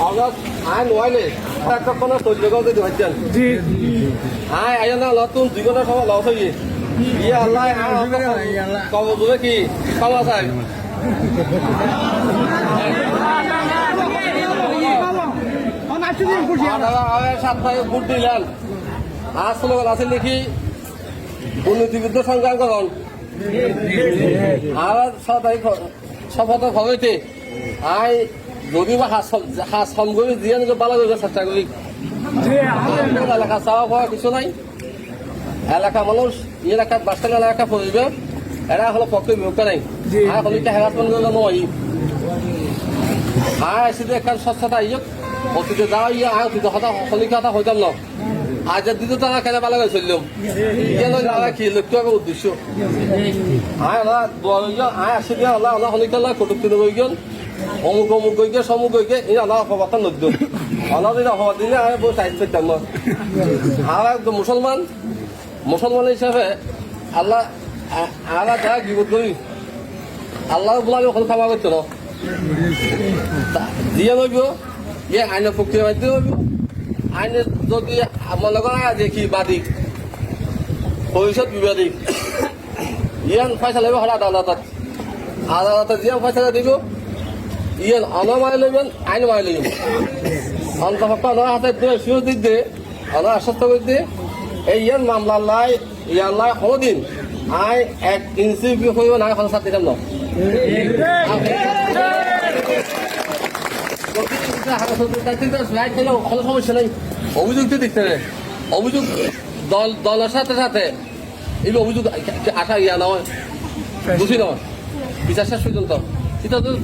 I নোৱাৰিলে একটা কোনো চল্য গতে ধৈৰ্যন জি। আই আই না লতুন দুই সময় লস ইয়ে আল্লাহ কব বুঝে কি? ক্ষমা চাই। ভোট দিলেন। আর স্লোগান আছে নাকি? দুর্নীতিবিদ্ধ সংগ্রাম করুন আর সদাই শপথ ভগতে আই যদি বা হাস কম করে দিয়ে নাকি বালা করে চেষ্টা করি এলাকা চাওয়া পাওয়া কিছু নাই। এলাকা মানুষ এলাকার বাস্তান এলাকা পরিবেশ এরা হলো পক্ষে বিভক্ত নাই। আর হলিকে হেরাসমেন্ট করলে নয় আর এসে এখন স্বচ্ছতা ইয়ে অতীতে যাওয়া ইয়ে আর অতীতে হতা হলিকে হতা হইতাম না আজ দিতে তারা কেন পালা গেছে চললাম কেন যারা কি লক্ষ্য হবে উদ্দেশ্য। আয় ওলা আয় আসি দিয়া ওলা ওলা হলিকে ওলা কটুক তুলে গই গেল। অমুক অমুক গে সমুক গে এই ওলা অপবাদটা নদ্য ওলা যদি অপবাদ দিলে আমি বহু সাইজ করতাম আর একদম মুসলমান মুসলমান হিসাবে আল্লাহ আল্লাহ যারা বিপদ করি আল্লাহ বলে আমি ওখানে ক্ষমা করতো না? দিয়ে নইব ইয়ে আইনের প্রক্রিয়া মাধ্যমে নইব আইনে যদি আমার লগত দেখি বাদিক ভবিষ্যৎ বিবাদিক ইয়ান ফয়সলা লইব হল আদালতত। আদালতত যিয়ান ফয়সলা দিব। ইয়ান অন মারি লইবেন আইন মারি লইবেন অন্তপক্ষ অনার হাতে দিয়ে সুযোগ দিয়ে অনার আশ্বস্ত করে দিয়ে, এই ইয়ান মামলা লাই ইয়ান লাই কোনোদিন আই এক ইঞ্চি এখন ছাত্ৰী যাম ন কোনো সমস্যা নেই অভিযোগ তো দেখতে অভিযোগ দল দলের সাথে সাথে, এই অভিযোগ আশা ইয়া নয় বুঝি নয়। বিচার শেষ পর্যন্ত। সেটা যদি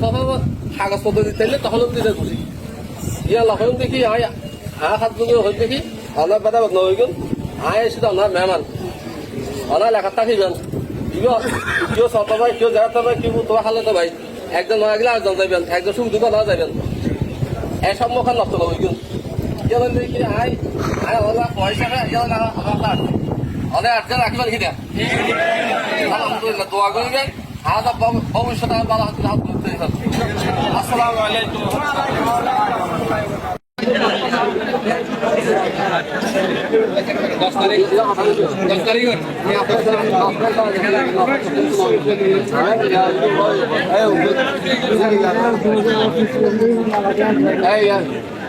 কাগজপত্র দিতে চাইলে তখন দিতে খুশি ইয়া লখন দেখি, আই আ হাত যদি হই দেখি অনার বেটা নয় গেল। আয় এসে অনার মেহমান। অনার লেখা থাকিবেন কেউ সত ভাই কেউ জায়গা ভাই কেউ তোমার হালে তো ভাই। একজন মারা গেলে আরেকজন যাইবেন একজন সুখ দুটো না যাইবেন এই সম্মুখীন নষ্ট করব কিন্তু যেমন দেখি, আই আই ওলা পয়সা যেমন আমার অনেক আটকে রাখবেন কিনা দোয়া করবেন আর ভবিষ্যতে ভালো হাত হাত ধরতে আসসালামু আলাইকুম দশ তারিখ দশ তারিখ এই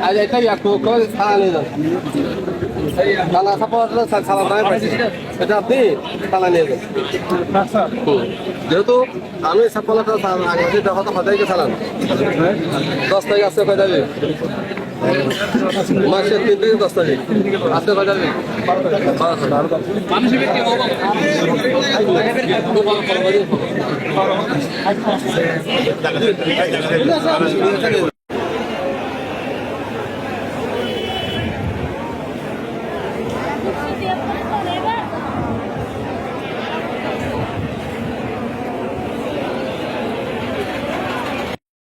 আজ এটা ইয়া কো কো থানা নিয়ে যান থানা সাপোর্ট সালা নাই পাইছি এটা আপনি থানা নিয়ে যান। যেহেতু আমি সাপোর্ট আগে কথা সদাইকে চালান দশ তারিখ আসতে কয় যাবে মাসের তিন থেকে দশ তারিখ। আসতে কয় যাবে মানুষের